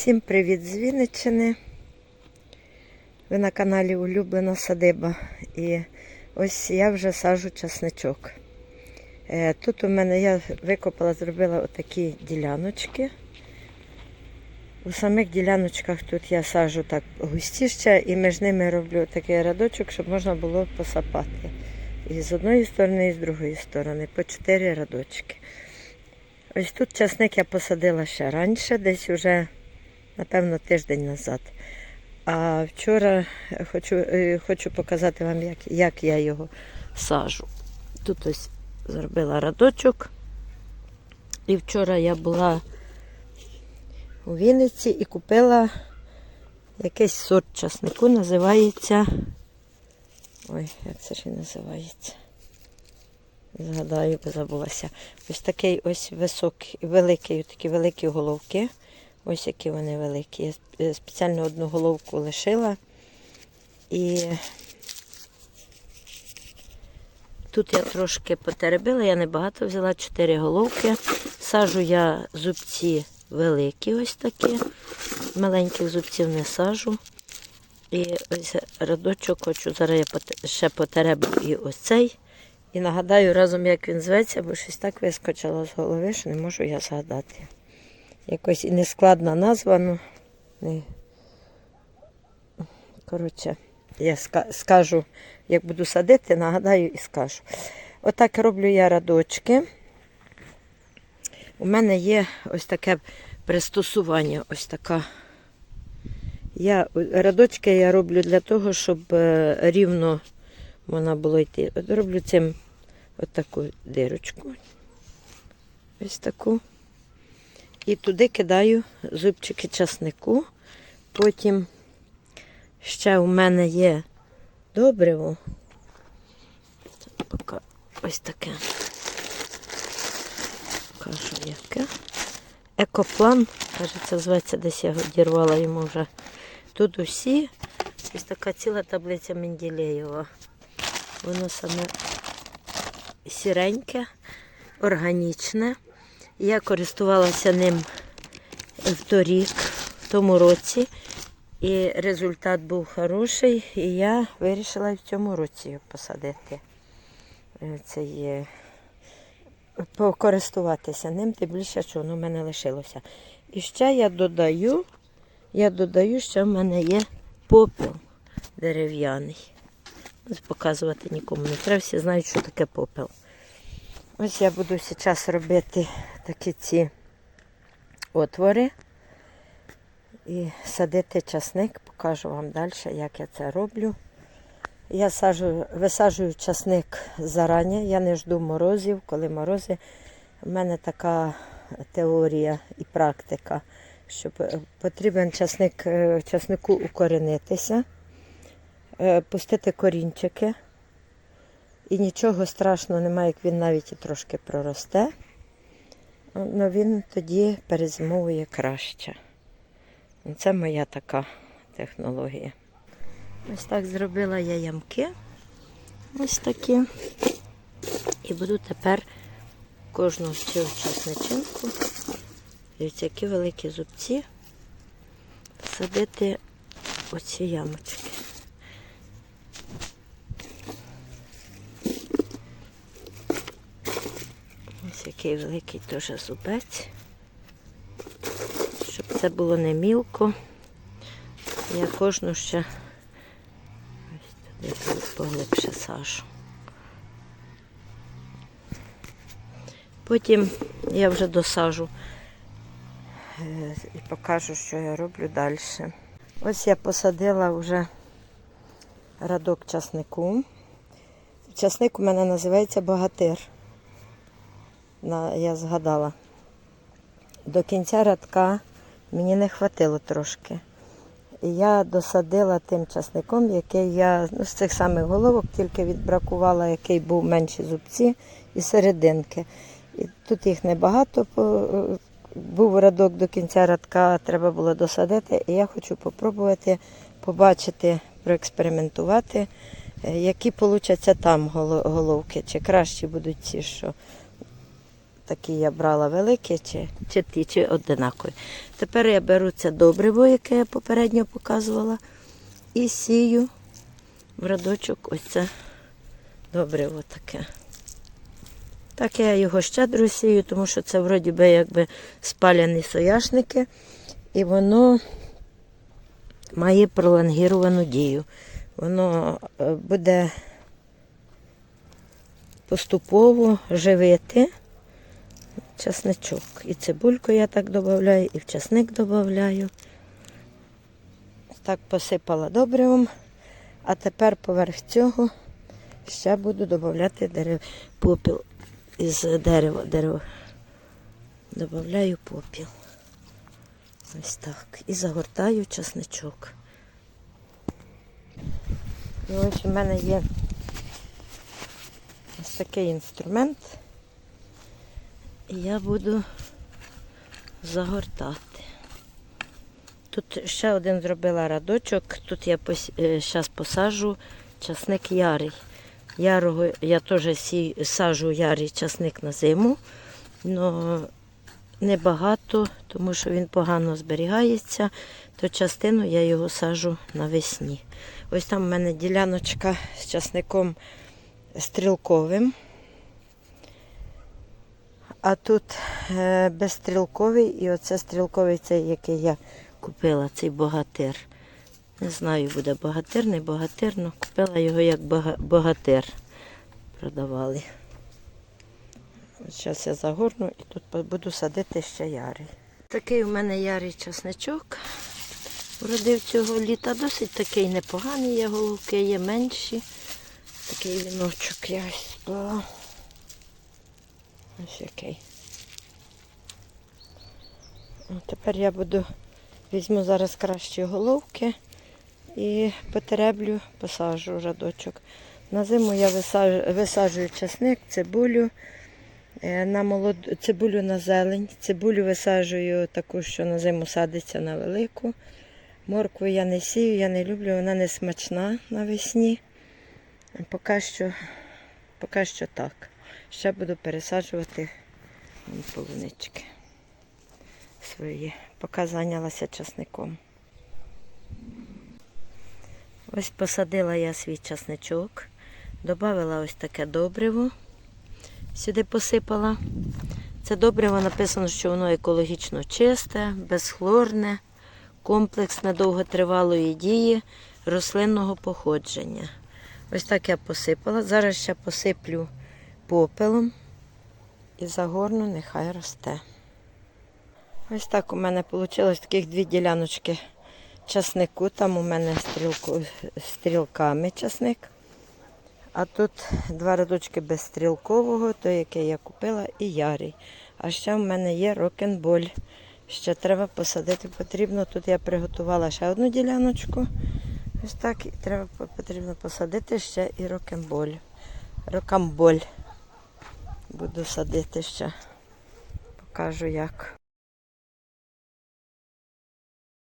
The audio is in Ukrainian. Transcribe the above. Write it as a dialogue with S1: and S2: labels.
S1: Всім привіт з Вінниччини. Ви на каналі Улюблена Садиба. І ось я вже саджу часничок. Е, Тут у мене я викопала, зробила отакі діляночки. У самих діляночках тут я саджу так густіше і між ними роблю такий рядочок, щоб можна було посапати. І з одної сторони, і з другої сторони, по чотири рядочки. Ось тут часник я посадила ще раніше, десь уже, напевно, тиждень назад. А вчора хочу, е, хочу показати вам, як, як я його сажу. Тут ось зробила радочок. І вчора я була у Вінниці і купила якийсь сорт часнику, називається. Ой, як це ж називається? Згадаю, бо забулася. Ось такий ось високий, великий, такі великі головки. Ось які вони великі. Я спеціально одну головку лишила. І тут я трошки потеребила, я небагато взяла 4 головки. Сажу я зубці великі, ось такі. Маленьких зубців не сажу. І ось радочок хочу, зараз я ще потеребу і ось цей. І нагадаю разом, як він зветься, бо щось так вискочило з голови, що не можу я згадати. Якось і нескладна назва, ну. Коротше, я скажу, як буду садити, нагадаю і скажу. Отак роблю я радочки. У мене є ось таке пристосування, ось така. Я, радочки я роблю для того, щоб е, рівно можна було йти. От роблю цим от таку дирочку. Ось таку. І туди кидаю зубчики часнику. Потім ще у мене є добриво. Поки ось таке. Покажу яке. Екоплан, кажеться, зветься, десь я дірвала йому вже. Тут усі. Ось така ціла таблиця Менделєєва. Воно саме сіреньке, органічне. Я користувалася ним вторік, в тому році. І результат був хороший. І я вирішила в цьому році посадити. Е, Це є покористуватися ним, тим більше, що воно в мене лишилося. І ще я додаю, я додаю, що в мене є попіл дерев'яний. Показувати нікому не треба, всі знають, що таке попел. Ось я буду зараз робити такі ці отвори і садити часник, покажу вам далі, як я це роблю. Я саджу, висаджую часник зарані, я не жду морозів, коли морози. У мене така теорія і практика, що потрібен часник, е, часнику укоренитися, е, пустити корінчики. І нічого страшного немає, як він навіть і трошки проросте. Але він тоді перезимовує краще. Це моя така технологія. Ось так зробила я ямки. Ось такі. І буду тепер кожну цю часничинку, дивіться, які великі зубці, садити оці ямочки. Який великий теж зубець. Щоб це було не мілко. Я кожну ще ось туди поглибше сажу. Потім я вже досажу е, і покажу, що я роблю далі. Ось я посадила вже радок часнику. Часник у мене називається богатир. На, я згадала. До кінця радка мені не хватило трошки. Я досадила тим часником, який я ну, з цих самих головок тільки відбракувала, який був менші зубці і серединки. І тут їх небагато. Був радок до кінця радка, треба було досадити. І я хочу попробувати побачити, проекспериментувати, е, які получаться там головки, чи кращі будуть ці, що такі я брала великі, чи, чи ті, чи одинакові. Тепер я беру це добриво, яке я попередньо показувала, і сію в радочок ось це добриво таке. Так я його щедро сію, тому що це вроді би якби спаляні сояшники, і воно має пролонгіровану дію. Воно е, буде поступово живити часничок. І цибульку я так додаю, і в часник додаю. Так посипала добривом, а тепер поверх цього ще буду додати дерев... попіл із дерева. дерева. Добавляю попіл. Ось так. І загортаю часничок. І ось у мене є ось такий інструмент. Я буду загортати. Тут ще один зробила радочок. Тут я зараз посаджу часник ярий. Ярого я теж сі, саджу ярий часник на зиму, але небагато, тому що він погано зберігається, то частину я його саджу навесні. Ось там в мене діляночка з часником стрілковим. А тут е, безстрілковий, і оце стрілковий цей, який я купила, цей богатир. Не знаю, буде богатир, не богатир, але купила його як богатир. Продавали. Зараз я загорну і тут буду садити ще ярий. Такий у мене ярий часничок. Уродив цього літа. Досить такий непоганий є головки, є менші. Такий віночок я ось сплела. Ось який. Тепер я буду візьму зараз кращі головки і потереблю, посаджу радочок. На зиму я висаджую часник, цибулю, е, на молод... цибулю на зелень. Цибулю висаджую таку, що на зиму садиться на велику. Моркву я не сію, я не люблю, вона не смачна навесні. Поки що, поки що так. Ще буду пересаджувати полунички свої, поки зайнялася часником. Ось посадила я свій часничок, додала ось таке добриво, сюди посипала. Це добриво написано, що воно екологічно чисте, безхлорне, комплексне довготривалої дії рослинного походження. Ось так я посипала. Зараз ще посиплю попелом і загорну, нехай росте. Ось так у мене вийшло таких дві діляночки часнику. Там у мене стрілку, стрілками часник. А тут два рядочки безстрілкового, той, який я купила, і ярий. А ще в мене є рокенболь. Ще треба посадити потрібно. Тут я приготувала ще одну діляночку. Ось так і треба потрібно посадити ще і рокенболь. Рокамболь. Буду садити ще. Покажу як.